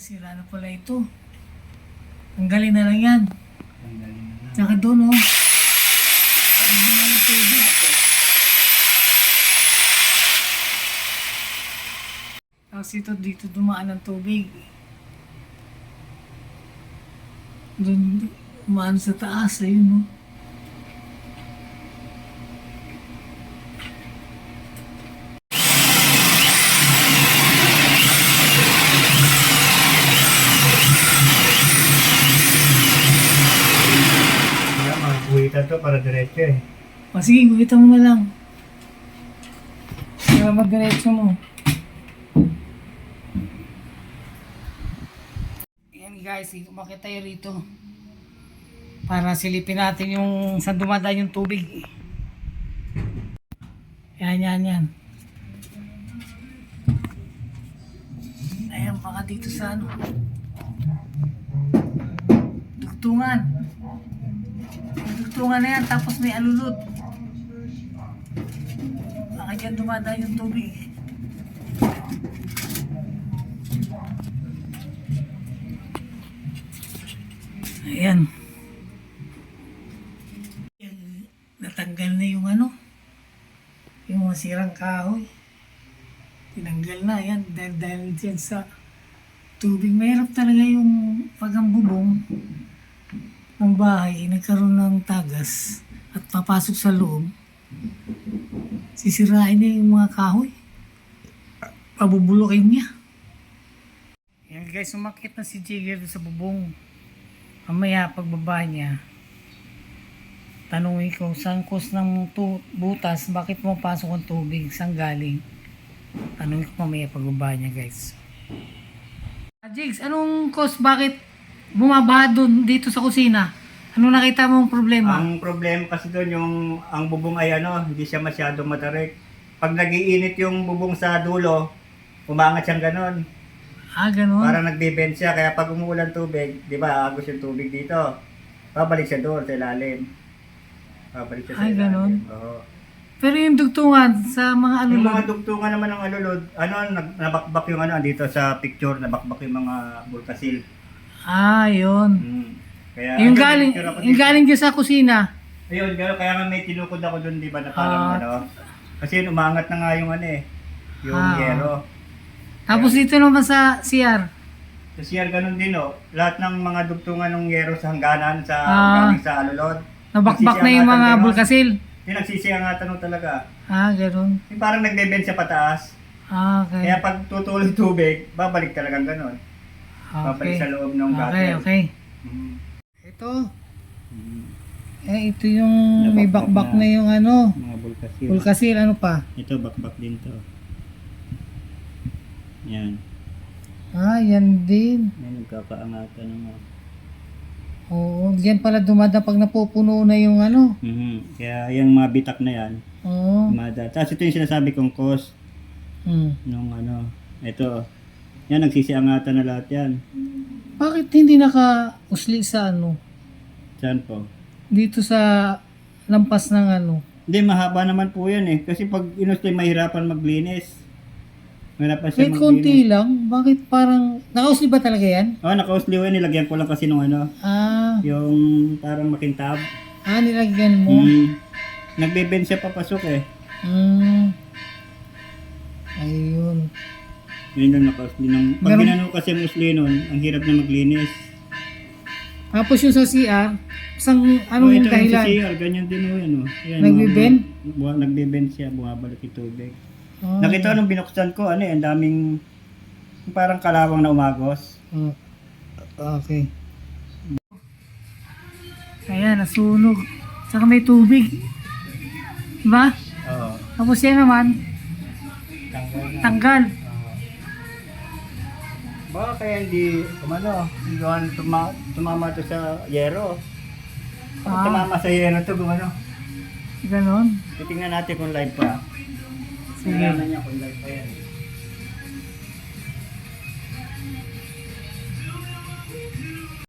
Sira na pala ito. Tanggalin na lang yan. Tanggalin na lang. Tsaka doon, oh. Na yung tubig? Tapos ito, dito dumaan ng tubig. Doon, umaan sa taas, ayun, oh. Kaya mga kuwitan to para diretso eh. O sige, guhitan mo na lang. Para magdiretso mo. Yan guys, umakit tayo rito. Para silipin natin yung saan dumadaan yung tubig. Yan, yan, yan. Ayan, baka dito sa ano. Dugtungan. May dugtungan na yan, tapos may alulod. Baka dyan dumadaan yung tubig. Ayan. Yan, natanggal na yung ano, yung masirang kahoy. Tinanggal na yan dahil, dahil dyan sa tubig. Mahirap talaga yung pagambubong ng bahay, nagkaroon ng tagas at papasok sa loob. Sisirain niya yung mga kahoy. Pabubulukin niya. Yan guys, umakit na si Jigger sa bubong. Mamaya pagbaba niya, tanungin ko, saan kos ng butas, bakit pumapasok ang tubig, saan galing? Tanungin ko mamaya pagbaba niya guys. Ah, Jigs, anong cause, bakit bumabaha doon dito sa kusina? Ano nakita mong problema? Ang problema kasi doon yung ang bubong ay ano, hindi siya masyadong matarik. Pag nagiinit yung bubong sa dulo, umangat siyang ganon. ah, ganun. Para nagbe-bend siya, kaya pag umuulan tubig, di ba, agos yung tubig dito. Babalik siya doon sa ilalim. Babalik siya sa Ay, ilalim. ganon. Oo. Pero yung dugtungan sa mga Yung alulod, mga dugtungan naman ng alulod, ano, nag- nabakbak yung ano, dito sa picture, nabakbak yung mga bulkasil. Ah, yun. Mm. Kaya, Yung ayun, galing, ako yung dito. galing dyan sa kusina. Ayun, gano'n, kaya nga may tinukod ako doon, di ba, na parang Ah. ano. Kasi yun, umangat na nga yung ano eh, yung Ah. yero. Tapos dito naman sa CR. Kasi yan, ganun din oh. Lahat ng mga dugtungan ng yero sa hangganan, sa Ah. galing sa alulod. Nabakbak na yung mga bulkasil. Yung nagsisiyangatan no talaga. Ah, ganun. Yung parang nagbe-bend siya pataas. Ah, okay. Kaya pag tutuloy tubig, babalik talagang ganun. Okay. Babalik sa loob ng Okay, gutter. okay. Mm. Ito. Mm. Eh, ito yung may Nabakbak bakbak na. na yung ano. Mga bulkasil. Bulkasil, ano pa? Ito, bakbak din to. Yan. Ah, yan din. May nagkakaangatan naman. Oo, yan pala dumada pag napupuno na yung ano. Mhm. Kaya yung mga bitak na yan, Oo. dumada. Tapos ito yung sinasabi kong cause Hmm. nung ano, ito. Yan, nagsisiangatan na lahat yan. Bakit hindi naka-usli sa ano? Saan po? Dito sa lampas ng ano? Hindi, mahaba naman po yan eh. Kasi pag inusli, mahirapan maglinis. Mahirapan siya konti maglinis. lang, bakit parang, naka-usli ba talaga yan? Oh, nakausli ko yan. Nilagyan ko lang kasi nung ano, Ah, yung parang makintab. ah, nilagyan mo. Mm. Nagbe-bend siya papasok eh. Hmm. Ayun. Yun lang nakausli. Nung, pag Meron- ginano kasi ang usli nun, ang hirap na maglinis. Tapos yung sa CR, isang Oh, anong ito yung dahilan? sa CR, ganyan din ho yan. Oh. Yan, Nagbe-bend? mga- buha- Nagbe-bend siya, bumabalik yung tubig. Ah, Nakita ko nung binuksan ko, ano eh, ang daming yung parang kalawang na umagos. ah, okay. Ayan, nasunog. Saka may tubig. Diba? Oo. Tapos yan naman, Tanggal. Baka kaya hindi, kumano, hindi tuma, tumama to sa yero. Ah. tumama sa yero to, gumano. Ganon. Titingnan natin kung live pa. Sige. Tingnan niya kung live pa yan.